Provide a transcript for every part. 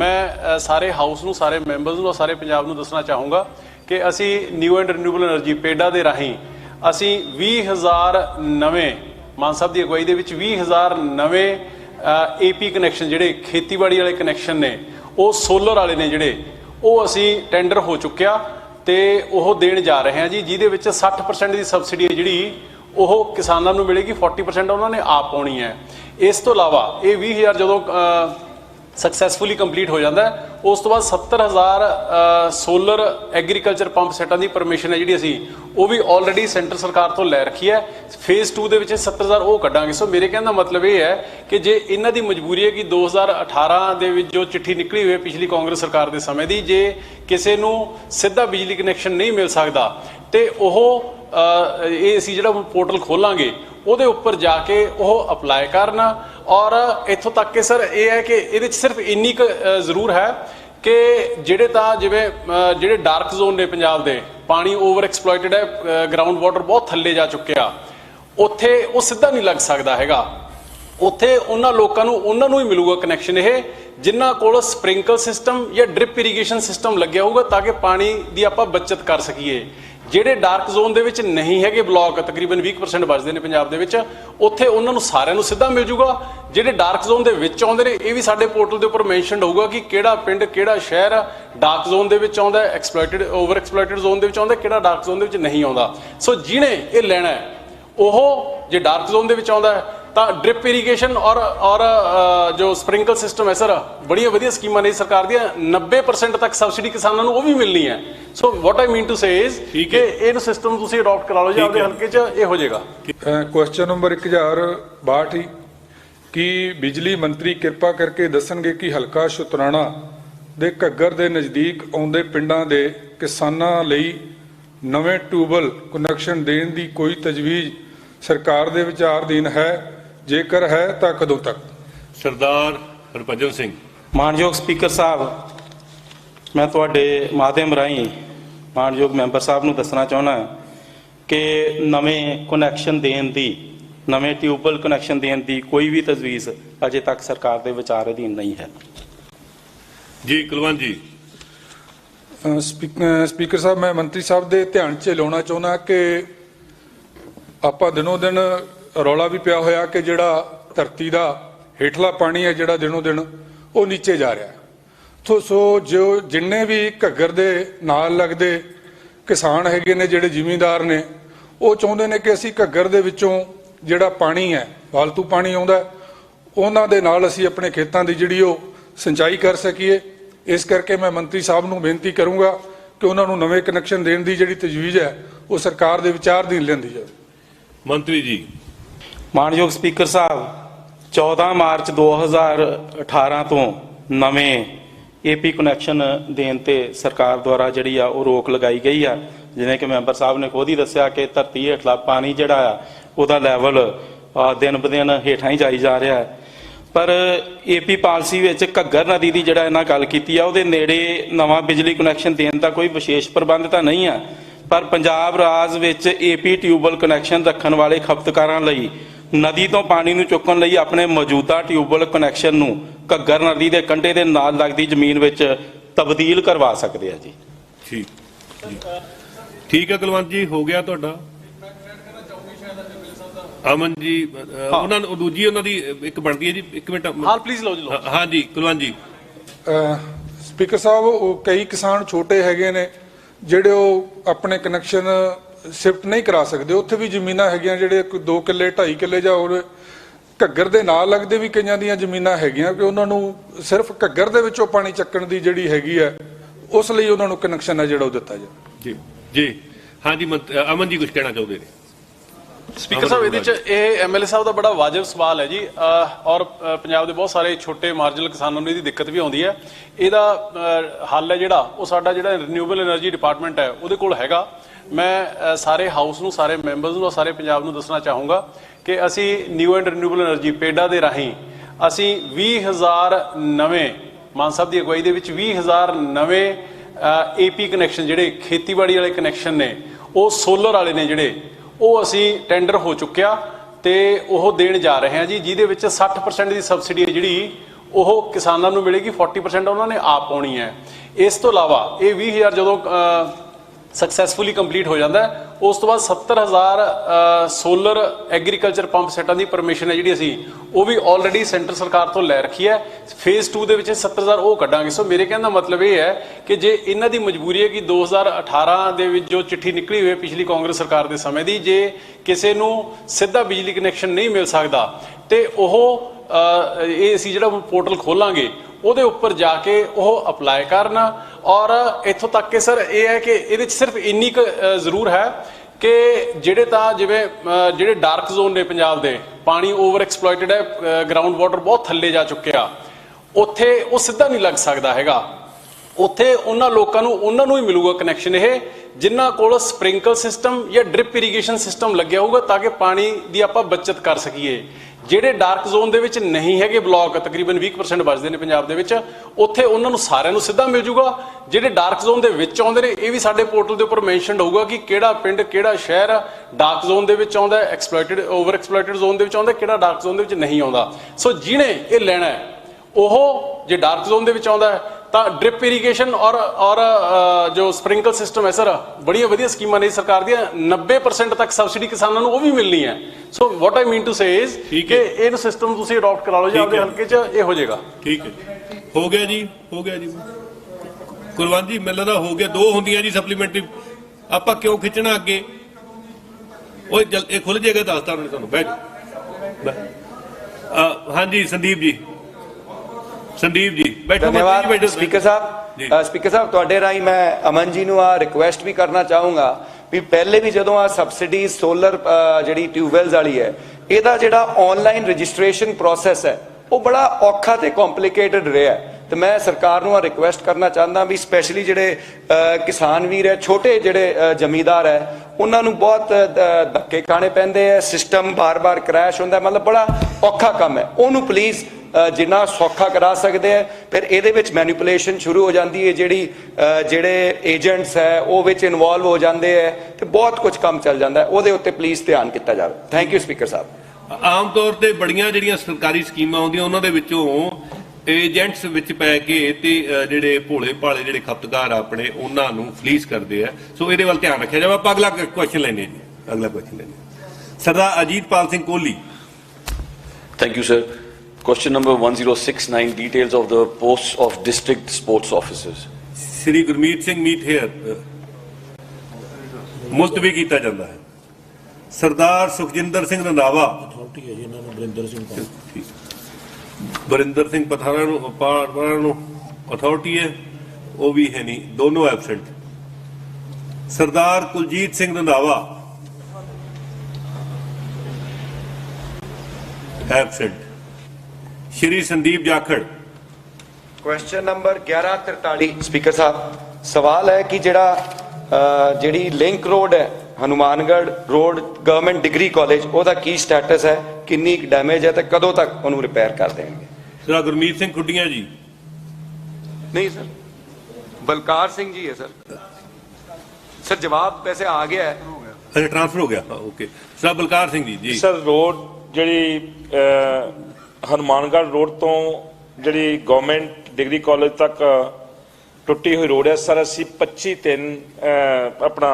ਮੈਂ ਸਾਰੇ ਹਾਊਸ ਨੂੰ, ਸਾਰੇ ਮੈਂਬਰਸ ਨੂੰ, ਸਾਰੇ ਪੰਜਾਬ ਨੂੰ ਦੱਸਣਾ ਚਾਹੂੰਗਾ ਕਿ ਅਸੀਂ new and renewable energy PEDA ਦੇ ਰਾਹੀਂ ਅਸੀਂ 20000 ਨਵੇਂ, ਮਾਨ ਸਾਹਿਬ ਦੀ ਅਗਵਾਈ ਦੇ ਵਿੱਚ 20000 ਨਵੇਂ ਏਪੀ ਕਨੈਕਸ਼ਨ ਜਿਹੜੇ ਖੇਤੀਬਾੜੀ ਵਾਲੇ ਕਨੈਕਸ਼ਨ ਨੇ, ਉਹ ਸੋਲਰ ਵਾਲੇ ਨੇ ਜਿਹੜੇ, ਉਹ ਅਸੀਂ ਟੈਂਡਰ ਹੋ ਚੁੱਕਿਆ ਤੇ ਉਹ ਦੇਣ ਜਾ ਰਹੇ ਹਾਂ ਜੀ, ਜਿਹਦੇ ਵਿੱਚ 60% ਦੀ ਸਬਸਿਡੀ ਹੈ ਜਿਹੜੀ, ਉਹ ਕਿਸਾਨਾਂ ਨੂੰ ਮਿਲੇਗੀ 40% ਉਹਨਾਂ ਨੇ ਆਪ ਪਾਉਣੀ ਹੈ। ਇਸ ਤੋਂ ਇਲਾਵਾ ਇਹ 20000 ਜਦੋਂ ਸਕਸੈਸਫੁਲੀ ਕੰਪਲੀਟ ਹੋ ਜਾਂਦਾ ਉਸ ਤੋਂ ਬਾਅਦ 70000 ਸੋਲਰ ਐਗਰੀਕਲਚਰ ਪੰਪ ਸੈਟਾਂ ਦੀ ਪਰਮਿਸ਼ਨ ਹੈ ਜਿਹੜੀ ਅਸੀਂ, ਉਹ ਵੀ ਆਲਰੇਡੀ ਸੈਂਟਰ ਸਰਕਾਰ ਤੋਂ ਲੈ ਰੱਖੀ ਹੈ। ਫੇਜ਼ 2 ਦੇ ਵਿੱਚ 70000 ਉਹ ਕੱਢਾਂਗੇ। ਸੋ ਮੇਰੇ ਕਹਿਣ ਦਾ ਮਤਲਬ ਇਹ ਹੈ ਕਿ ਜੇ ਇਹਨਾਂ ਦੀ ਮਜਬੂਰੀ ਹੈ ਕਿ 2018 ਦੇ ਵਿੱਚ ਜੋ ਚਿੱਠੀ ਨਿਕਲੀ ਹੋਈ ਹੈ ਪਿਛਲੀ ਕਾਂਗਰਸ ਸਰਕਾਰ ਦੇ ਸਮੇਂ ਦੀ, ਜੇ ਕਿਸੇ ਨੂੰ ਸਿੱਧਾ ਬਿਜਲੀ ਕਨੈਕਸ਼ਨ ਨਹੀਂ ਮਿਲ ਸਕਦਾ, ਤੇ ਉਹ ਇਹ ਅਸੀਂ ਜਿਹੜਾ ਪੋਰਟਲ ਖੋਲਾਂਗੇ, ਉਹਦੇ ਉੱਪਰ ਜਾ ਕੇ ਉਹ ਅਪਲਾਈ ਕਰਨ। ਔਰ ਇੱਥੋਂ ਤੱਕ ਕਿ ਸਰ, ਇਹ ਹੈ ਕਿ ਇਹਦੇ ਵਿੱਚ ਸਿਰਫ ਇੰਨੀ ਕੁ ਜ਼ਰੂਰ ਹੈ ਕਿ ਜਿਹੜੇ ਤਾਂ ਜਿਵੇਂ ਜਿਹੜੇ ਡਾਰਕ ਜ਼ੋਨ ਨੇ ਪੰਜਾਬ ਦੇ, ਪਾਣੀ ਓਵਰ ਐਕਸਪਲੋਇਟਡ ਹੈ ਗਰਾਊਂਡ ਵਾਟਰ ਬਹੁਤ ਥੱਲੇ ਜਾ ਚੁੱਕਿਆ। ਉੱਥੇ ਉਹ ਸਿੱਧਾ ਨਹੀਂ ਲੱਗ ਸਕਦਾ ਹੈਗਾ। ਉੱਥੇ ਉਹਨਾਂ ਲੋਕਾਂ ਨੂੰ, ਉਹਨਾਂ ਨੂੰ ਹੀ ਮਿਲੂਗਾ ਕਨੈਕਸ਼ਨ ਇਹ, ਜਿਨ੍ਹਾਂ ਕੋਲ ਸਪ੍ਰਿੰਕਲ ਸਿਸਟਮ ਜਾਂ ਡ੍ਰਿਪ ਇਰੀਗੇਸ਼ਨ ਸਿਸਟਮ ਲੱਗਿਆ ਹੋਊਗਾ, ਤਾਂ ਕਿ ਪਾਣੀ ਦੀ ਆਪਾਂ ਬਚਤ ਕਰ ਸਕੀਏ। ਜਿਹੜੇ ਡਾਰਕ ਜ਼ੋਨ ਦੇ ਵਿੱਚ ਨਹੀਂ ਹੈਗੇ ਬਲਾਕ, ਤਕਰੀਬਨ 20% ਬਚਦੇ ਨੇ ਪੰਜਾਬ ਦੇ ਵਿੱਚ, ਉੱਥੇ ਉਹਨਾਂ ਨੂੰ ਸਾਰਿਆਂ ਨੂੰ ਸਿੱਧਾ ਮਿਲ ਜੂਗਾ। ਜਿਹੜੇ ਡਾਰਕ ਜ਼ੋਨ ਦੇ ਵਿੱਚ ਆਉਂਦੇ ਨੇ, ਇਹ ਵੀ ਸਾਡੇ ਪੋਰਟਲ ਦੇ ਉੱਪਰ ਮੈਂਸ਼ਨਡ ਹੋਊਗਾ ਕਿ ਕਿਹੜਾ ਪਿੰਡ, ਕਿਹੜਾ ਸ਼ਹਿਰ ਡਾਰਕ ਜ਼ੋਨ ਦੇ ਵਿੱਚ ਆਉਂਦਾ ਐਕਸਪਲੋਇਟਡ ਓਵਰ ਐਕਸਪਲੋਇਟਡ ਜ਼ੋਨ ਦੇ ਵਿੱਚ ਆਉਂਦਾ ਕਿਹੜਾ ਡਾਰਕ ਜ਼ੋਨ ਦੇ ਵਿੱਚ ਨਹੀਂ ਆਉਂਦਾ। ਸੋ ਜਿਹਨੇ ਇਹ ਲੈਣਾ ਹੈ, ਉਹ ਜੇ ਡਾਰਕ ਜ਼ੋਨ ਦੇ ਵਿੱਚ ਆਉਂਦਾ ਹੈ ਤਾਂ ਡ੍ਰਿਪ ਇਰੀਗੇਸ਼ਨ ਔਰ ਔਰ ਜੋ ਸਪ੍ਰਿੰਕਲ ਸਿਸਟਮ ਹੈ ਸਰ ਬੜੀਆਂ ਵਧੀਆ ਸਕੀਮਾਂ ਨੇ ਸਰਕਾਰ ਦੀਆਂ। 90% ਤੱਕ ਸਬਸਿਡੀ ਕਿਸਾਨਾਂ ਨੂੰ ਉਹ ਵੀ ਮਿਲਣੀ ਹੈ। So what I mean to say is ਕਿ ਹੈ। ਇਹਨੂੰ ਸਿਸਟਮ ਤੁਸੀਂ ਅਡਾਪਟ ਕਰਾ ਲਓ ਜੀ ਆਪਦੇ ਹੈ। ਹਲਕੇ 'ਚ ਇਹ ਹੋ ਜਾਏਗਾ। ਕੁਐਸਚਨ ਨੰਬਰ 1062 ਕਿ ਬਿਜਲੀ ਮੰਤਰੀ ਕਿਰਪਾ ਕਰਕੇ ਦੱਸਣਗੇ ਕਿ ਹਲਕਾ ਸ਼ੁਤਰਾਣਾ ਦੇ ਘੱਗਰ ਦੇ ਨਜ਼ਦੀਕ ਆਉਂਦੇ ਪਿੰਡਾਂ ਦੇ ਕਿਸਾਨਾਂ ਲਈ ਨਵੇਂ ਟਿਊਬਲ ਕਨੈਕਸ਼ਨ ਦੇਣ ਦੀ ਕੋਈ ਤਜਵੀਜ਼ ਸਰਕਾਰ ਦੇ ਵਿਚਾਰ ਅਧੀਨ ਹੈ? ਜੇਕਰ ਹੈ ਤਾਂ ਕਦੋਂ ਤੱਕ? ਸਰਦਾਰ ਹਰਭਜਨ ਸਿੰਘ। ਮਾਨਯੋਗ ਸਪੀਕਰ ਸਾਹਿਬ ਮੈਂ ਤੁਹਾਡੇ ਮਾਧਿਅਮ ਰਾਹੀਂ ਮਾਨਯੋਗ ਮੈਂਬਰ ਸਾਹਿਬ ਨੂੰ ਦੱਸਣਾ ਚਾਹੁੰਦਾ ਕਿ ਨਵੇਂ ਕਨੈਕਸ਼ਨ ਦੇਣ ਦੀ ਨਵੇਂ ਟਿਊਬਲ ਕਨੈਕਸ਼ਨ ਦੇਣ ਦੀ ਕੋਈ ਵੀ ਤਜਵੀਜ਼ ਅਜੇ ਤੱਕ ਸਰਕਾਰ ਦੇ ਵਿਚਾਰ ਅਧੀਨ ਨਹੀਂ ਹੈ। ਜੀ ਕੁਲਵੰਤ ਜੀ। ਸਪੀਕਰ ਸਾਹਿਬ ਮੈਂ ਮੰਤਰੀ ਸਾਹਿਬ ਦੇ ਧਿਆਨ 'ਚ ਲਿਆਉਣਾ ਚਾਹੁੰਦਾ ਕਿ ਆਪਾਂ ਦਿਨੋ ਦਿਨ ਰੌਲਾ ਵੀ ਪਿਆ ਹੋਇਆ ਕਿ ਜਿਹੜਾ ਧਰਤੀ ਦਾ ਹੇਠਲਾ ਪਾਣੀ ਹੈ ਜਿਹੜਾ ਦਿਨੋ ਦਿਨ ਉਹ ਨੀਚੇ ਜਾ ਰਿਹਾ ਤੋ ਸੋ ਜੋ ਜਿੰਨੇ ਵੀ ਘੱਗਰ ਦੇ ਨਾਲ ਲੱਗਦੇ ਕਿਸਾਨ ਹੈਗੇ ਨੇ ਜਿਹੜੇ ਜ਼ਿਮੀਂਦਾਰ ਨੇ, ਉਹ ਚਾਹੁੰਦੇ ਨੇ ਕਿ ਅਸੀਂ ਘੱਗਰ ਦੇ ਵਿੱਚੋਂ ਜਿਹੜਾ ਪਾਣੀ ਹੈ ਫालतू ਪਾਣੀ ਆਉਂਦਾ ਉਹਨਾਂ ਦੇ ਨਾਲ ਅਸੀਂ ਆਪਣੇ ਖੇਤਾਂ ਦੀ ਜਿਹੜੀ ਉਹ ਸਿੰਚਾਈ ਕਰ ਸਕੀਏ। ਇਸ ਕਰਕੇ ਮੈਂ ਮੰਤਰੀ ਸਾਹਿਬ ਨੂੰ ਬੇਨਤੀ ਕਰੂੰਗਾ ਕਿ ਉਹਨਾਂ ਨੂੰ ਨਵੇਂ ਕਨੈਕਸ਼ਨ ਦੇਣ ਦੀ ਜਿਹੜੀ ਤਜਵੀਜ਼ ਹੈ, ਉਹ ਸਰਕਾਰ ਦੇ ਵਿਚਾਰ ਦੀ ਲੈਂਦੀ ਜਾਵੇ। ਮੰਤਰੀ ਜੀ ਮਾਨਯੋਗ ਸਪੀਕਰ ਸਾਹਿਬ 14 ਮਾਰਚ 2018 ਤੋਂ ਨਵੇਂ ਏਪੀ ਕਨੈਕਸ਼ਨ ਦੇਣ ਤੇ ਸਰਕਾਰ ਦੁਆਰਾ ਜਿਹੜੀ ਆ ਉਹ ਰੋਕ ਲਗਾਈ ਗਈ ਆ। ਜਿਵੇਂ ਕਿ ਮੈਂਬਰ ਸਾਹਿਬ ਨੇ ਖੁਦ ਹੀ ਦੱਸਿਆ ਕਿ ਧਰਤੀ ਹੇਠਲਾ ਪਾਣੀ ਜਿਹੜਾ ਆ, ਉਹਦਾ ਲੈਵਲ ਦਿਨ ਬ ਦਿਨ ਹੇਠਾਂ ਹੀ ਜਾਈ ਜਾ ਰਿਹਾ ਹੈ। ਪਰ ਏਪੀ ਪਾਲਿਸੀ ਵਿੱਚ ਘੱਗਰ ਨਦੀ ਦੀ ਜਿਹੜਾ ਇਹਨਾਂ ਗੱਲ ਕੀਤੀ ਆ, ਉਹਦੇ ਨੇੜੇ ਨਵਾਂ ਬਿਜਲੀ ਕਨੈਕਸ਼ਨ ਦੇਣ ਦਾ ਕੋਈ ਵਿਸ਼ੇਸ਼ ਪ੍ਰਬੰਧ ਤਾਂ ਨਹੀਂ ਆ। ਪਰ ਪੰਜਾਬ ਰਾਜ ਵਿੱਚ ਏਪੀ ਟਿਊਬਲ ਕਨੈਕਸ਼ਨ ਰੱਖਣ ਵਾਲੇ ਖਪਤਕਾਰਾਂ ਲਈ ਨਦੀ ਤੋਂ ਪਾਣੀ ਨੂੰ ਚੁੱਕਣ ਲਈ ਆਪਣੇ ਮੌਜੂਦਾ ਟਿਊਬਲ ਕਨੈਕਸ਼ਨ ਨੂੰ ਘੱਗਰ ਨਦੀ ਦੇ ਕੰਢੇ ਦੇ ਨਾਲ ਲੱਗਦੀ ਜ਼ਮੀਨ ਵਿੱਚ ਤਬਦੀਲ ਕਰਵਾ ਸਕਦੇ ਆ ਜੀ। ਠੀਕ। ਠੀਕ ਹੈ ਕੁਲਵੰਤ ਜੀ ਹੋ ਗਿਆ ਤੁਹਾਡਾ। ਅਮਨ ਜੀ ਅ, ਉਹਨਾਂ ਨੂੰ ਦੂਜੀ ਉਹਨਾਂ ਦੀ ਇੱਕ ਬਣਦੀ ਹੈ ਜੀ ਇੱਕ ਮਿੰਟ। ਹਾਲ ਪਲੀਜ਼ ਲਓ ਜੀ ਲਓ। ਹਾਂ ਜੀ ਕੁਲਵੰਤ ਜੀ। ਸਪੀਕਰ ਸਾਹਿਬ ਉਹ ਕਈ ਕਿਸਾਨ ਛੋਟੇ ਹੈਗੇ ਨੇ ਜਿਹੜੇ ਉਹ ਆਪਣੇ ਕਨੈਕਸ਼ਨ ਸ਼ਿਫਟ ਨਹੀਂ ਕਰਾ ਸਕਦੇ। ਉੱਥੇ ਵੀ ਜ਼ਮੀਨਾਂ ਹੈਗੀਆਂ ਜਿਹੜੇ ਕੋਈ 2 ਕਿੱਲੇ 2.5 ਕਿੱਲੇ ਜਾਂ ਹੋਰ ਘੱਗਰ ਦੇ ਨਾਲ ਲੱਗਦੇ ਵੀ ਕਈਆਂ ਦੀਆਂ ਜ਼ਮੀਨਾਂ ਹੈਗੀਆਂ ਕਿ ਉਹਨਾਂ ਨੂੰ ਸਿਰਫ ਘੱਗਰ ਦੇ ਵਿੱਚੋਂ ਪਾਣੀ ਚੱਕਣ ਦੀ ਜਿਹੜੀ ਹੈਗੀ ਹੈ ਉਸ ਲਈ ਉਹਨਾਂ ਨੂੰ ਕਨੈਕਸ਼ਨ ਹੈ ਜਿਹੜਾ ਉਹ ਦਿੱਤਾ ਜਾਵੇ ਜੀ ਜੀ। ਹਾਂਜੀ ਅਮਨ ਜੀ ਕੁਝ ਕਹਿਣਾ ਚਾਹੁੰਦੇ ਨੇ ਸਪੀਕਰ ਸਾਹਿਬ ਇਹਦੇ ਚ ਇਹ ਐਮਐਲਏ ਸਾਹਿਬ ਦਾ ਬੜਾ ਵਾਜਬ ਸਵਾਲ ਹੈ ਜੀ। ਔਰ ਪੰਜਾਬ ਦੇ ਬਹੁਤ ਸਾਰੇ ਛੋਟੇ ਮਾਰਜਨਲ ਕਿਸਾਨਾਂ ਨੂੰ ਇਹਦੀ ਦਿੱਕਤ ਵੀ ਆਉਂਦੀ ਹੈ। ਇਹਦਾ ਹੱਲ ਹੈ ਜਿਹੜਾ ਉਹ ਸਾਡਾ ਜਿਹੜਾ ਰੀਨਿਊਏਬਲ એનર્ਜੀ ਡਿਪਾਰਟਮੈਂਟ ਹੈ ਉਹਦੇ ਕੋਲ ਹੈਗਾ। ਮੈਂ ਸਾਰੇ ਹਾਊਸ ਨੂੰ, ਸਾਰੇ ਮੈਂਬਰਸ ਨੂੰ ਸਾਰੇ ਪੰਜਾਬ ਨੂੰ ਦੱਸਣਾ ਚਾਹੂੰਗਾ ਕਿ ਅਸੀਂ new and renewable energy PEDA ਦੇ ਰਾਹੀਂ ਅਸੀਂ 20000 ਨਵੇਂ, ਮਾਨ ਸਾਹਿਬ ਦੀ ਅਗਵਾਈ ਦੇ ਵਿੱਚ 20000 ਨਵੇਂ ਏਪੀ ਕਨੈਕਸ਼ਨ ਜਿਹੜੇ ਖੇਤੀਬਾੜੀ ਵਾਲੇ ਕਨੈਕਸ਼ਨ ਨੇ, ਉਹ ਸੋਲਰ ਵਾਲੇ ਨੇ ਜਿਹੜੇ, ਉਹ ਅਸੀਂ ਟੈਂਡਰ ਹੋ ਚੁੱਕਿਆ ਤੇ ਉਹ ਦੇਣ ਜਾ ਰਹੇ ਹਾਂ ਜੀ, ਜਿਹਦੇ ਵਿੱਚ 60% ਦੀ ਸਬਸਿਡੀ ਹੈ ਜਿਹੜੀ, ਉਹ ਕਿਸਾਨਾਂ ਨੂੰ ਮਿਲੇਗੀ 40% ਉਹਨਾਂ ਨੇ ਆਪ ਪਾਉਣੀ ਹੈ। ਇਸ ਤੋਂ ਇਲਾਵਾ ਇਹ 20000 ਜਦੋਂ ਸਕਸੈਸਫੁਲੀ ਕੰਪਲੀਟ ਹੋ ਜਾਂਦਾ ਉਸ ਤੋਂ ਬਾਅਦ 70000 ਸੋਲਰ ਐਗਰੀਕਲਚਰ ਪੰਪ ਸੈਟਾਂ ਦੀ ਪਰਮਿਸ਼ਨ ਹੈ ਜਿਹੜੀ ਅਸੀਂ, ਉਹ ਵੀ ਆਲਰੇਡੀ ਸੈਂਟਰ ਸਰਕਾਰ ਤੋਂ ਲੈ ਰੱਖੀ ਹੈ। ਫੇਜ਼ 2 ਦੇ ਵਿੱਚ 70000 ਉਹ ਕੱਢਾਂਗੇ। ਸੋ ਮੇਰੇ ਕਹਿਣ ਦਾ ਮਤਲਬ ਇਹ ਹੈ ਕਿ ਜੇ ਇਹਨਾਂ ਦੀ ਮਜਬੂਰੀ ਹੈ ਕਿ 2018 ਦੇ ਵਿੱਚ ਜੋ ਚਿੱਠੀ ਨਿਕਲੀ ਹੋਈ ਹੈ ਪਿਛਲੀ ਕਾਂਗਰਸ ਸਰਕਾਰ ਦੇ ਸਮੇਂ ਦੀ, ਜੇ ਕਿਸੇ ਨੂੰ ਸਿੱਧਾ ਬਿਜਲੀ ਕਨੈਕਸ਼ਨ ਨਹੀਂ ਮਿਲ ਸਕਦਾ, ਤੇ ਉਹ ਇਹ ਅਸੀਂ ਜਿਹੜਾ ਪੋਰਟਲ ਖੋਲਾਂਗੇ ਉਹਦੇ ਉੱਪਰ ਜਾ ਕੇ ਉਹ ਅਪਲਾਈ ਕਰਨ। ਔਰ ਇੱਥੋਂ ਤੱਕ ਕਿ ਸਰ, ਇਹ ਹੈ ਕਿ ਇਹਦੇ ਵਿੱਚ ਸਿਰਫ ਇੰਨੀ ਕੁ ਜ਼ਰੂਰ ਹੈ ਕਿ ਜਿਹੜੇ ਤਾਂ ਜਿਵੇਂ ਜਿਹੜੇ ਡਾਰਕ ਜ਼ੋਨ ਨੇ ਪੰਜਾਬ ਦੇ, ਪਾਣੀ ਓਵਰ ਐਕਸਪਲੋਇਟਡ ਹੈ ਗਰਾਊਂਡ ਵਾਟਰ ਬਹੁਤ ਥੱਲੇ ਜਾ ਚੁੱਕਿਆ। ਉੱਥੇ ਉਹ ਸਿੱਧਾ ਨਹੀਂ ਲੱਗ ਸਕਦਾ ਹੈਗਾ। ਉੱਥੇ ਉਹਨਾਂ ਲੋਕਾਂ ਨੂੰ, ਉਹਨਾਂ ਨੂੰ ਹੀ ਮਿਲੂਗਾ ਕਨੈਕਸ਼ਨ ਇਹ, ਜਿਨ੍ਹਾਂ ਕੋਲ ਸਪ੍ਰਿੰਕਲ ਸਿਸਟਮ ਜਾਂ ਡ੍ਰਿਪ ਇਰੀਗੇਸ਼ਨ ਸਿਸਟਮ ਲੱਗਿਆ ਹੋਊਗਾ, ਤਾਂ ਕਿ ਪਾਣੀ ਦੀ ਆਪਾਂ ਬਚਤ ਕਰ ਸਕੀਏ। ਜਿਹੜੇ ਡਾਰਕ ਜ਼ੋਨ ਦੇ ਵਿੱਚ ਨਹੀਂ ਹੈਗੇ ਬਲਾਕ ਤਕਰੀਬਨ 20% ਬਚਦੇ ਨੇ ਪੰਜਾਬ ਦੇ ਵਿੱਚ, ਉੱਥੇ ਉਹਨਾਂ ਨੂੰ ਸਾਰਿਆਂ ਨੂੰ ਸਿੱਧਾ ਮਿਲ ਜੂਗਾ। ਜਿਹੜੇ ਡਾਰਕ ਜ਼ੋਨ ਦੇ ਵਿੱਚ ਆਉਂਦੇ ਨੇ, ਇਹ ਵੀ ਸਾਡੇ ਪੋਰਟਲ ਦੇ ਉੱਪਰ ਮੈਂਸ਼ਨਡ ਹੋਊਗਾ ਕਿ ਕਿਹੜਾ ਪਿੰਡ, ਕਿਹੜਾ ਸ਼ਹਿਰ ਡਾਰਕ ਜ਼ੋਨ ਦੇ ਵਿੱਚ ਆਉਂਦਾ ਐਕਸਪਲੋਇਟਡ ਓਵਰ ਐਕਸਪਲੋਇਟਡ ਜ਼ੋਨ ਦੇ ਵਿੱਚ ਆਉਂਦਾ, ਕਿਹੜਾ ਡਾਰਕ ਜ਼ੋਨ ਦੇ ਵਿੱਚ ਨਹੀਂ ਆਉਂਦਾ। ਸੋ ਜਿਹਨੇ ਇਹ ਲੈਣਾ ਉਹ ਜੇ ਡਾਰਕ ਜ਼ੋਨ ਦੇ ਵਿੱਚ ਆਉਂਦਾ ਤਾਂ ਡ੍ਰਿਪ ਇਰੀਗੇਸ਼ਨ ਔਰ ਔਰ ਜੋ ਸਪ੍ਰਿੰਕਲ ਸਿਸਟਮ ਹੈ ਸਰ ਬੜੀਆਂ ਵਧੀਆ ਸਕੀਮਾਂ ਨੇ ਸਰਕਾਰ ਦੀਆਂ। 90% ਤੱਕ ਸਬਸਿਡੀ ਕਿਸਾਨਾਂ ਨੂੰ ਉਹ ਵੀ ਮਿਲਣੀ ਹੈ। So what I mean to say is ਕਿ ਹੈ। ਇਹਨੂੰ ਸਿਸਟਮ ਤੁਸੀਂ ਅਡਾਪਟ ਕਰਾ ਲਓ ਜੀ ਹੈ। ਹਲਕੇ 'ਚ ਇਹ ਹੋ ਜਾਏਗਾ। ਠੀਕ ਹੈ। ਹੋ ਗਿਆ ਜੀ ਹੋ ਗਿਆ ਜੀ। ਕੁਲਵੰਤ ਜੀ ਮੈਨੂੰ ਲੱਗਦਾ ਹੋ ਗਿਆ। ਦੋ ਹੁੰਦੀਆਂ ਜੀ ਸਪਲੀਮੈਂਟਰੀ ਆਪਾਂ ਕਿਉਂ ਖਿੱਚਣਾ ਅੱਗੇ? ਓਏ ਜਲ ਇਹ ਖੁੱਲ ਜਾਏਗਾ ਦੱਸਦਾ ਉਹਨੇ ਤੁਹਾਨੂੰ। ਬੈਠ ਹਾਂਜੀ ਸੰਦੀਪ ਜੀ। ਸੰਦੀਪ ਜੀ। ਬੈਠੋ ਮੰਤਰੀ ਜੀ, ਧੰਨਵਾਦ ਬੈਠੋ ਸਪੀਕਰ। ਸਾਹਿਬ ਸਪੀਕਰ ਸਾਹਿਬ ਤੁਹਾਡੇ ਰਾਹੀਂ ਮੈਂ ਅਮਨ ਜੀ ਨੂੰ ਆ ਰਿਕੁਐਸਟ ਵੀ ਕਰਨਾ ਚਾਹੂੰਗਾ ਵੀ ਪਹਿਲੇ ਵੀ ਜਦੋਂ ਆ ਸਬਸਿਡੀ ਸੋਲਰ ਜਿਹੜੀ ਟਿਊਬਵੈਲਸ ਵਾਲੀ ਹੈ ਇਹਦਾ ਜਿਹੜਾ ਆਨਲਾਈਨ ਰਜਿਸਟ੍ਰੇਸ਼ਨ ਪ੍ਰੋਸੈਸ ਹੈ ਉਹ ਬੜਾ ਔਖਾ ਤੇ ਕੰਪਲਿਕੇਟਡ ਰਿਹਾ। ਤੇ ਮੈਂ ਸਰਕਾਰ ਨੂੰ ਆ ਰਿਕੁਐਸਟ ਕਰਨਾ ਚਾਹੁੰਦਾ ਵੀ ਸਪੈਸ਼ਲੀ ਜਿਹੜੇ ਕਿਸਾਨ ਵੀਰ ਹੈ ਛੋਟੇ ਜਿਹੜੇ ਜ਼ਮੀਂਦਾਰ ਹੈ ਉਹਨਾਂ ਨੂੰ ਬਹੁਤ ਧੱਕੇ ਖਾਣੇ ਪੈਂਦੇ ਹੈ ਸਿਸਟਮ ਬਾਰ-ਬਾਰ ਕ੍ਰੈਸ਼ ਹੁੰਦਾ ਮਤਲਬ ਬੜਾ ਔਖਾ ਕੰਮ ਹੈ ਉਹਨੂੰ ਪਲੀਜ਼ ਜਿੰਨਾ ਸੌਖਾ ਕਰਾ ਸਕਦੇ ਆ ਫਿਰ ਇਹਦੇ ਵਿੱਚ ਮੈਨੀਪੂਲੇਸ਼ਨ ਸ਼ੁਰੂ ਹੋ ਜਾਂਦੀ ਹੈ ਜਿਹੜੀ ਜਿਹੜੇ ਏਜੰਟਸ ਹੈ ਉਹ ਵਿੱਚ ਇਨਵੋਲਵ ਹੋ ਜਾਂਦੇ ਹੈ ਤੇ ਬਹੁਤ ਕੁਝ ਕੰਮ ਚੱਲ ਜਾਂਦਾ ਹੈ। ਉਹਦੇ ਉੱਤੇ ਪਲੀਜ਼ ਧਿਆਨ ਕੀਤਾ ਜਾਵੇ। ਥੈਂਕ ਯੂ ਸਪੀਕਰ ਸਾਹਿਬ। ਆਮ ਤੌਰ ਤੇ ਬੜੀਆਂ ਜਿਹੜੀਆਂ ਸਰਕਾਰੀ ਸਕੀਮਾਂ ਆਉਂਦੀਆਂ ਉਹਨਾਂ ਦੇ ਵਿੱਚੋਂ ਏਜੰਟਸ ਵਿੱਚ ਪੈ ਕੇ ਤੇ ਜਿਹੜੇ ਭੋਲੇ ਭਾਲੇ ਜਿਹੜੇ ਖਪਤਕਾਰ ਆ ਆਪਣੇ ਉਹਨਾਂ ਨੂੰ ਫਲੀਸ ਕਰਦੇ ਆ। ਸੋ ਇਹਦੇ ਵੱਲ ਧਿਆਨ ਰੱਖਿਆ ਜਾਵੇ। ਆਪਾਂ ਅਗਲਾ ਕੁਐਸਚਨ ਲੈਣੇ ਜੀ। ਅਗਲਾ ਕੁਐਸਚਨ ਲੈਣੇ Sardar Ajitpal Singh Kohli. Thank you, sir. Question number 1069, details of the posts of district sports officers. Shri Gurmeet Singh Meet Hayer ਮੁਲਤਵੀ ਕੀਤਾ ਜਾਂਦਾ ਹੈ ਸਰਦਾਰ ਸੁਖਜਿੰਦਰ ਸਿੰਘ ਰੰਧਾਵਾ ਅਥਾਰਟੀ ਹੈ ਜੀ ਇਹਨਾਂ ਨੂੰ ਬਰਿੰਦਰ ਸਿੰਘ ਬਰਿੰਦਰ ਸਿੰਘ ਪਠਾਣਾ ਨੂੰ ਪਾਣਾ ਨੂੰ ਅਥਾਰਟੀ ਹੈ ਉਹ ਵੀ ਹੈ ਨਹੀਂ ਦੋਨੋਂ absent Sardar Kuljit Singh Randhawa absent Shri Sandeep Jakhar. Question number 1143 speaker ਸਾਹਿਬ ਸਵਾਲ ਹੈ ਕਿ ਜਿਹੜਾ ਜਿਹੜੀ ਲਿੰਕ ਰੋਡ ਹੈ Hanumangarh road government degree college ਉਹਦਾ ਕੀ ਸਟੇਟਸ ਹੈ ਕਿੰਨੀ ਡੈਮੇਜ ਹੈ ਤੇ ਕਦੋਂ ਤੱਕ ਉਹਨੂੰ ਰਿਪੇਅਰ ਕਰ ਦੇਣਗੇ? ਸਰਦਾਰ ਗੁਰਮੀਤ ਸਿੰਘ ਖੁੱਡੀਆਂ ਜੀ। ਨਹੀਂ ਸਰ ਬਲਕਾਰ ਸਿੰਘ ਜੀ ਹੈ ਸਰ। ਸਰ ਜਵਾਬ ਵੈਸੇ ਆ ਗਿਆ ਹੈ। ਅੱਛਾ ਟ੍ਰਾਂਸਫਰ ਹੋ ਗਿਆ। ਓਕੇ ਸਰਦਾਰ ਬਲਕਾਰ ਸਿੰਘ ਜੀ ਜੀ। ਸਰ ਰੋਡ ਜਿਹੜੀ ਹਨੂਮਾਨਗੜ੍ਹ ਰੋਡ ਤੋਂ ਜਿਹੜੀ ਗਵਰਨਮੈਂਟ ਡਿਗਰੀ ਕਾਲਜ ਤੱਕ ਟੁੱਟੀ ਹੋਈ ਰੋਡ ਹੈ। ਸਰ ਅਸੀਂ 25 ਤਿੰਨ ਅਹ, ਆਪਣਾ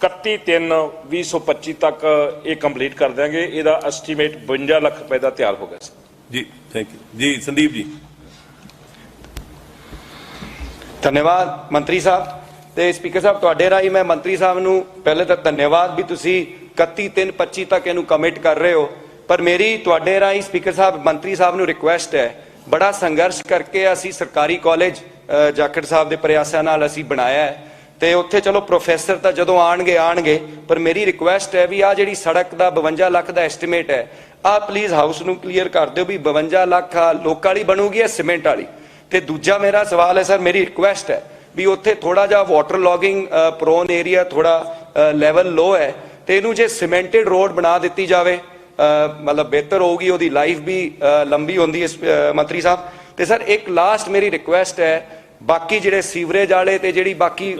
31 ਤਿੰਨ 2025 ਤੱਕ ਇਹ ਕੰਪਲੀਟ ਕਰ ਦਿਆਂਗੇ। ਇਹਦਾ ਐਸਟੀਮੇਟ 52 ਲੱਖ ਰੁਪਏ ਦਾ ਤਿਆਰ ਹੋ ਗਿਆ ਸਰ। ਜੀ ਥੈਂਕ ਯੂ ਜੀ ਸੰਦੀਪ ਜੀ। ਧੰਨਵਾਦ ਮੰਤਰੀ ਸਾਹਿਬ। ਤੇ ਸਪੀਕਰ ਸਾਹਿਬ ਤੁਹਾਡੇ ਰਾਹੀਂ ਮੈਂ ਮੰਤਰੀ ਸਾਹਿਬ ਨੂੰ ਪਹਿਲੇ ਤਾਂ ਧੰਨਵਾਦ ਵੀ ਤੁਸੀਂ 31 3 25 ਤੱਕ ਇਹਨੂੰ ਕਮਿਟ ਕਰ ਰਹੇ ਹੋ। ਪਰ ਮੇਰੀ ਤੁਹਾਡੇ ਰਾਹੀਂ ਸਪੀਕਰ ਸਾਹਿਬ, ਮੰਤਰੀ ਸਾਹਿਬ ਨੂੰ ਰਿਕੁਐਸਟ ਹੈ। ਬੜਾ ਸੰਘਰਸ਼ ਕਰਕੇ ਅਸੀਂ ਸਰਕਾਰੀ ਕਾਲਜ ਜਾਖੜ ਸਾਹਿਬ ਦੇ ਪ੍ਰਯਾਸਾਂ ਨਾਲ ਅਸੀਂ ਬਣਾਇਆ ਹੈ। ਤੇ ਉੱਥੇ ਚਲੋ ਪ੍ਰੋਫੈਸਰ ਤਾਂ ਜਦੋਂ ਆਣਗੇ ਆਣਗੇ ਪਰ ਮੇਰੀ ਰਿਕੁਐਸਟ ਹੈ ਵੀ ਆ ਜਿਹੜੀ ਸੜਕ ਦਾ 52 ਲੱਖ ਦਾ ਐਸਟੀਮੇਟ ਹੈ ਆ ਪਲੀਜ਼ ਹਾਊਸ ਨੂੰ ਕਲੀਅਰ ਕਰ ਦਿਓ ਵੀ 52 ਲੱਖ ਲੋਕਾਂ ਵਾਲੀ ਬਣੂਗੀ ਜਾਂ ਸੀਮੈਂਟ ਵਾਲੀ। ਤੇ ਦੂਜਾ ਮੇਰਾ ਸਵਾਲ ਹੈ, ਸਰ, ਮੇਰੀ ਰਿਕੁਐਸਟ ਹੈ ਵੀ ਉੱਥੇ ਥੋੜਾ ਜਿਹਾ ਵਾਟਰ ਲੌਗਿੰਗ ਪ੍ਰੋਨ ਏਰੀਆ ਥੋੜਾ ਲੈਵਲ ਲੋ ਹੈ। ਤੇ ਇਹਨੂੰ ਜੇ ਸੀਮੈਂਟਡ ਰੋਡ ਬਣਾ ਦਿੱਤੀ ਜਾਵੇ ਮਤਲਬ ਬਿਹਤਰ ਹੋਊਗੀ ਉਹਦੀ ਲਾਈਫ ਵੀ ਲੰਬੀ ਹੁੰਦੀ ਹੈ ਅ, ਮੰਤਰੀ ਸਾਹਿਬ। ਤੇ ਸਰ ਇੱਕ ਲਾਸਟ ਮੇਰੀ ਰਿਕੁਐਸਟ ਹੈ ਬਾਕੀ ਜਿਹੜੇ ਸੀਵਰੇਜ ਵਾਲੇ ਤੇ ਜਿਹੜੀ ਬਾਕੀ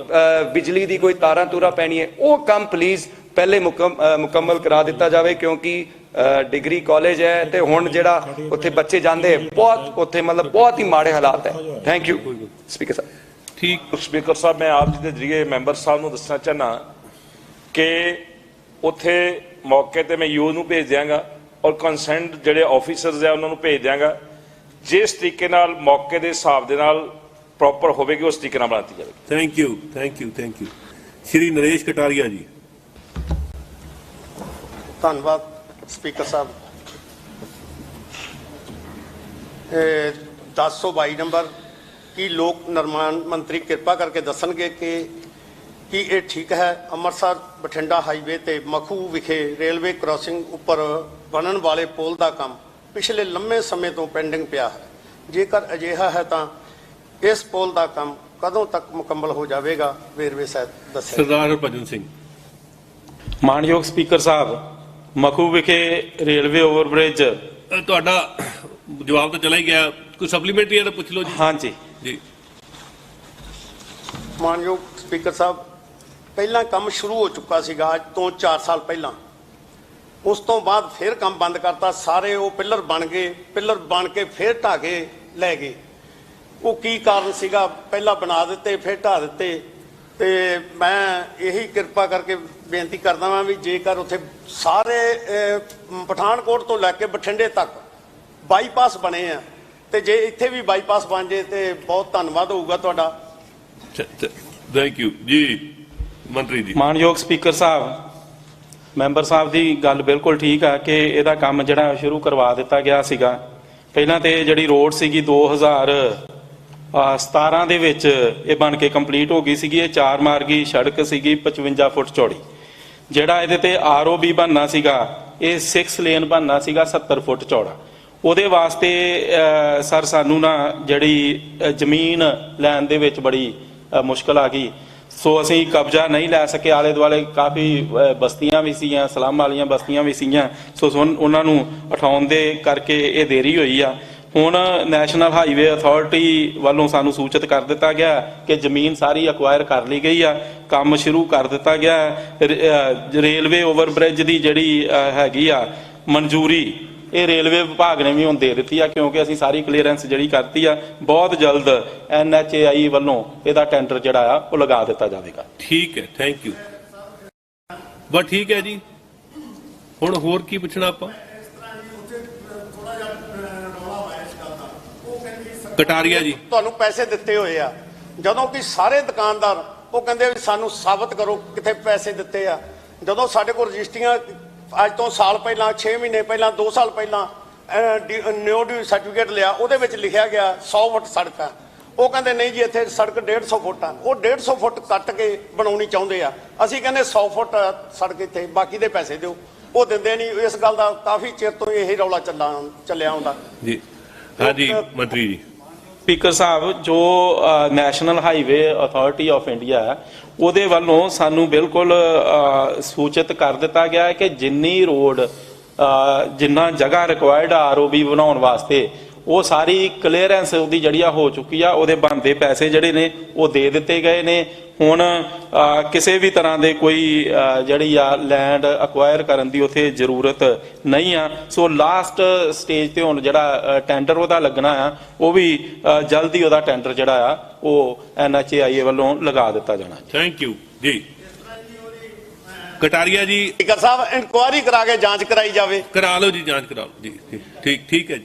ਬਿਜਲੀ ਦੀ ਕੋਈ ਤਾਰਾਂ ਤੂਰਾ ਪੈਣੀ ਹੈ ਉਹ ਕੰਮ ਪਲੀਜ਼ ਪਹਿਲੇ ਮੁਕੰਮਲ ਕਰਾ ਦਿੱਤਾ ਜਾਵੇ ਕਿਉਂਕਿ ਡਿਗਰੀ ਕਾਲਜ ਹੈ ਤੇ ਹੁਣ ਜਿਹੜਾ ਉੱਥੇ ਬੱਚੇ ਜਾਂਦੇ ਬਹੁਤ ਉੱਥੇ ਮਤਲਬ ਬਹੁਤ ਹੀ ਮਾੜੇ ਹਾਲਾਤ ਹੈ। ਥੈਂਕ ਯੂ ਸਪੀਕਰ ਸਾਹਿਬ ਠੀਕ। ਸਪੀਕਰ ਸਾਹਿਬ ਮੈਂ ਆਪ ਜੀ ਦੇ ਜਰੀਏ ਮੈਂਬਰ ਸਾਹਿਬ ਨੂੰ ਦੱਸਣਾ ਚਾਹਨਾ ਕਿ ਉੱਥੇ ਮੌਕੇ ਤੇ ਮੈਂ ਯੂ ਨੂੰ ਭੇਜ ਦਿਆਂਗਾ ਔਰ ਕੰਸਰਨਡ ਜਿਹੜੇ ਆਫੀਸਰਸ ਆ ਉਹਨਾਂ ਨੂੰ ਭੇਜ ਦਿਆਂਗਾ। ਜਿਸ ਤਰੀਕੇ ਨਾਲ ਮੌਕੇ ਦੇ ਹਿਸਾਬ ਦੇ ਨਾਲ ਪ੍ਰੋਪਰ ਹੋਵੇਗੀ ਉਸ ਤਰੀਕੇ ਨਾਲ ਬਣਾਤੀ ਜਾਵੇਗੀ। Thank you thank you thank you Shri Naresh Kataria ji. ਧੰਨਵਾਦ ਸਪੀਕਰ ਸਾਹਿਬ। ਇਹ 1022 ਨੰਬਰ ਕੀ ਲੋਕ ਨਿਰਮਾਣ ਮੰਤਰੀ ਕਿਰਪਾ ਕਰਕੇ ਦੱਸਣਗੇ ਕਿ ਕੀ ਇਹ ਠੀਕ ਹੈ? ਅੰਮ੍ਰਿਤਸਰ ਬਠਿੰਡਾ ਹਾਈਵੇ ਤੇ ਮਖੂ ਵਿਖੇ ਰੇਲਵੇ ਕ੍ਰਾਸਿੰਗ ਉੱਪਰ ਬਣਨ ਵਾਲੇ ਪੁਲ ਦਾ ਕੰਮ ਪਿਛਲੇ ਲੰਮੇ ਸਮੇਂ ਤੋਂ ਪੈਂਡਿੰਗ ਪਿਆ ਹੈ। ਜੇਕਰ ਅਜਿਹਾ ਹੈ ਤਾਂ ਇਸ ਪੁਲ ਦਾ ਕੰਮ ਕਦੋਂ ਤੱਕ ਮੁਕੰਮਲ ਹੋ ਜਾਵੇਗਾ? ਵੇਰਵੇ ਸਾਹਿਬ ਦੱਸਿਆ ਸਰਦਾਰ ਹਰਭਜਨ ਸਿੰਘ। ਮਾਨਯੋਗ ਸਪੀਕਰ ਸਾਹਿਬ ਮਖੂ ਵਿਖੇ ਰੇਲਵੇ ਓਵਰਬ੍ਰਿਜ। ਤੁਹਾਡਾ ਜਵਾਬ ਤਾਂ ਚਲਾ ਹੀ ਗਿਆ। ਕੋਈ ਸਪਲੀਮੈਂਟਰੀ ਹੈ ਤਾਂ ਪੁੱਛ ਲਓ ਜੀ। ਹਾਂਜੀ। ਜੀ। ਮਾਨਯੋਗ ਸਪੀਕਰ ਸਾਹਿਬ ਪਹਿਲਾਂ ਕੰਮ ਸ਼ੁਰੂ ਹੋ ਚੁੱਕਾ ਸੀਗਾ, ਅੱਜ ਤੋਂ 4 ਸਾਲ ਪਹਿਲਾਂ। ਉਸ ਤੋਂ ਬਾਅਦ ਫਿਰ ਕੰਮ ਬੰਦ ਕਰਤਾ, ਸਾਰੇ ਉਹ ਪਿੱਲਰ ਬਣ ਗਏ, ਪਿੱਲਰ ਬਣ ਕੇ ਫਿਰ ਢਾਹ ਕੇ ਲੈ ਗਏ। ਉਹ ਕੀ ਕਾਰਨ ਸੀਗਾ? ਪਹਿਲਾਂ ਬਣਾ ਦਿੱਤੇ, ਫਿਰ ਢਾਹ ਦਿੱਤੇ। ਤੇ ਮੈਂ ਇਹੀ ਕਿਰਪਾ ਕਰਕੇ ਬੇਨਤੀ ਕਰਦਾ ਵਾਂ ਵੀ ਜੇਕਰ ਉੱਥੇ ਸਾਰੇ ਪਠਾਨਕੋਟ ਤੋਂ ਲੈ ਕੇ ਬਠਿੰਡੇ ਤੱਕ ਬਾਈਪਾਸ ਬਣੇ ਆ, ਤੇ ਜੇ ਇੱਥੇ ਵੀ ਬਾਈਪਾਸ ਬਣ ਜੇ ਤੇ ਬਹੁਤ ਧੰਨਵਾਦ ਹੋਊਗਾ ਤੁਹਾਡਾ। Thank you. ਜੀ ਮੰਤਰੀ ਜੀ। ਮਾਨਯੋਗ ਸਪੀਕਰ ਸਾਹਿਬ, ਮੈਂਬਰ ਸਾਹਿਬ ਦੀ ਗੱਲ ਬਿਲਕੁਲ ਠੀਕ ਆ ਕਿ ਇਹਦਾ ਕੰਮ ਜਿਹੜਾ ਸ਼ੁਰੂ ਕਰਵਾ ਦਿੱਤਾ ਗਿਆ ਸੀਗਾ। ਪਹਿਲਾਂ ਤੇ ਜਿਹੜੀ ਰੋਡ ਸੀਗੀ 2017 ਦੇ ਵਿੱਚ ਇਹ ਬਣ ਕੇ ਕੰਪਲੀਟ ਹੋ ਗਈ ਸੀਗੀ। ਇਹ ਚਾਰ ਮਾਰਗੀ ਸੜਕ ਸੀਗੀ 55 ਫੁੱਟ ਚੌੜੀ। ਜਿਹੜਾ ਇਹਦੇ ਤੇ ਆਰਓਬੀ ਬਣਨਾ ਸੀਗਾ, ਇਹ 6 ਲੇਨ ਬਣਨਾ ਸੀਗਾ 70 ਫੁੱਟ ਚੌੜਾ। ਉਹਦੇ ਵਾਸਤੇ ਸਰ ਸਾਨੂੰ ਨਾ ਜਿਹੜੀ ਜ਼ਮੀਨ ਲੈਣ ਦੇ ਵਿੱਚ ਬੜੀ ਮੁਸ਼ਕਲ ਆ ਗਈ। ਸੋ ਅਸੀਂ ਕਬਜ਼ਾ ਨਹੀਂ ਲੈ ਸਕੇ ਆਲੇ ਦੁਆਲੇ ਕਾਫੀ ਬਸਤੀਆਂ ਵੀ ਸੀਗੀਆਂ, ਸਲਾਮ ਵਾਲੀਆਂ ਬਸਤੀਆਂ ਵੀ ਸੀਗੀਆਂ। ਸੋ ਸੁਣ- ਉਹਨਾਂ ਨੂੰ ਉਠਾਉਣ ਦੇ ਕਰਕੇ ਇਹ ਦੇਰੀ ਹੋਈ ਆ। ਹੁਣ ਨੈਸ਼ਨਲ ਹਾਈਵੇ ਅਥਾਰਟੀ ਵੱਲੋਂ ਸਾਨੂੰ ਸੂਚਿਤ ਕਰ ਦਿੱਤਾ ਗਿਆ ਕਿ ਜ਼ਮੀਨ ਸਾਰੀ ਅਕਵਾਇਰ ਕਰ ਲਈ ਗਈ ਆ। ਕੰਮ ਸ਼ੁਰੂ ਕਰ ਦਿੱਤਾ ਗਿਆ। ਰੇਲਵੇ ਓਵਰਬ੍ਰਿਜ ਦੀ ਜਿਹੜੀ ਹੈਗੀ ਆ, ਮਨਜ਼ੂਰੀ ਇਹ ਰੇਲਵੇ ਵਿਭਾਗ ਨੇ ਵੀ ਹੁਣ ਦੇ ਦਿੱਤੀ ਆ ਕਿਉਂਕਿ ਅਸੀਂ ਸਾਰੀ ਕਲੀਅਰੈਂਸ ਜਿਹੜੀ ਕਰਤੀ ਆ ਬਹੁਤ ਜਲਦ ਐਨਐਚਏਆਈ ਵੱਲੋਂ ਇਹਦਾ ਟੈਂਡਰ ਜਿਹੜਾ ਆ ਉਹ ਲਗਾ ਦਿੱਤਾ ਜਾਵੇਗਾ। ਠੀਕ ਹੈ ਥੈਂਕ ਯੂ ਬਸ ਠੀਕ ਹੈ ਜੀ। ਹੁਣ ਹੋਰ ਕੀ ਪੁੱਛਣਾ ਆਪਾਂ? ਕਟਾਰੀਆ ਜੀ। ਤੁਹਾਨੂੰ ਪੈਸੇ ਦਿੱਤੇ ਹੋਏ ਆ। ਜਦੋਂ ਕਿ ਸਾਰੇ ਦੁਕਾਨਦਾਰ ਉਹ ਕਹਿੰਦੇ ਵੀ ਸਾਨੂੰ ਸਾਬਤ ਕਰੋ ਕਿੱਥੇ ਪੈਸੇ ਦਿੱਤੇ ਆ। ਜਦੋਂ ਸਾਡੇ ਕੋਲ ਰਜਿਸਟਰੀਆਂ ਅੱਜ ਤੋਂ ਸਾਲ ਪਹਿਲਾਂ 6 ਮਹੀਨੇ ਪਹਿਲਾਂ 2 ਸਾਲ ਪਹਿਲਾਂ ਨਿਊ ਡਿਊ ਸਰਟੀਫਿਕੇਟ ਲਿਆ ਉਹਦੇ ਵਿੱਚ ਲਿਖਿਆ ਗਿਆ 100 ਫੁੱਟ ਸੜਕ ਉਹ ਕਹਿੰਦੇ ਨਹੀਂ ਜੀ ਇੱਥੇ ਸੜਕ 150 ਫੁੱਟ ਆ। ਉਹ 150 ਫੁੱਟ ਕੱਟ ਕੇ ਬਣਾਉਣੀ ਚਾਹੁੰਦੇ ਆ। ਅਸੀਂ ਕਹਿੰਦੇ 100 ਫੁੱਟ ਸੜਕ ਇੱਥੇ ਬਾਕੀ ਦੇ ਪੈਸੇ ਦਿਓ। ਉਹ ਦਿੰਦੇ ਨਹੀਂ ਇਸ ਗੱਲ ਦਾ ਕਾਫੀ ਚਿਰ ਤੋਂ ਇਹ ਰੌਲਾ ਚੱਲਾ ਚੱਲਿਆ ਆਉਂਦਾ। ਜੀ। ਹਾਂਜੀ ਮੰਤਰੀ ਜੀ। ਸਪੀਕਰ ਸਾਹਿਬ, ਜੋ national highway authority of India ਹੈ, ਉਹਦੇ ਵੱਲੋਂ ਸਾਨੂੰ ਬਿਲਕੁਲ ਸੂਚਿਤ ਕਰ ਦਿੱਤਾ ਗਿਆ ਹੈ ਕਿ ਜਿੰਨੀ ਰੋਡ ਜਿੰਨਾ ਜਗ੍ਹਾ ਰਿਕੁਆਇਰਡ ਆਰਓਬੀ ਬਣਾਉਣ ਵਾਸਤੇ ਉਹ ਸਾਰੀ ਕਲੀਅਰੈਂਸ ਉਹਦੀ ਜਿਹੜੀ ਆ ਹੋ ਚੁੱਕੀ ਆ ਉਹਦੇ ਬਣਦੇ ਪੈਸੇ ਜਿਹੜੇ ਨੇ ਉਹ ਦੇ ਦਿੱਤੇ ਗਏ ਨੇ। ਹੁਣ ਕਿਸੇ ਵੀ ਤਰ੍ਹਾਂ ਦੇ ਕੋਈ ਜਿਹੜੀ ਆ ਲੈਂਡ ਅਕਵਾਇਰ ਕਰਨ ਦੀ ਉਥੇ ਜ਼ਰੂਰਤ ਨਹੀਂ ਆ। ਸੋ ਲਾਸਟ ਸਟੇਜ ਤੇ ਹੁਣ ਜਿਹੜਾ ਟੈਂਡਰ ਉਹਦਾ ਲੱਗਣਾ ਆ ਉਹ ਵੀ ਜਲਦੀ ਉਹਦਾ ਟੈਂਡਰ ਜਿਹੜਾ ਆ ਉਹ ਐਨਐਚਏਆਈ ਵੱਲੋਂ ਲਗਾ ਦਿੱਤਾ ਜਾਣਾ। ਥੈਂਕ ਯੂ ਜੀ। ਕਟਾਰੀਆ ਜੀ। ਸਾਹਿਬ ਇਨਕੁਆਇਰੀ ਕਰਾ ਕੇ ਜਾਂਚ ਕਰਾਈ ਜਾਵੇ। ਕਰਾ ਲਓ ਜੀ ਜਾਂਚ ਕਰਾ ਲਓ। ਜੀ। ਠੀਕ ਠੀਕ ਹੈ ਜੀ।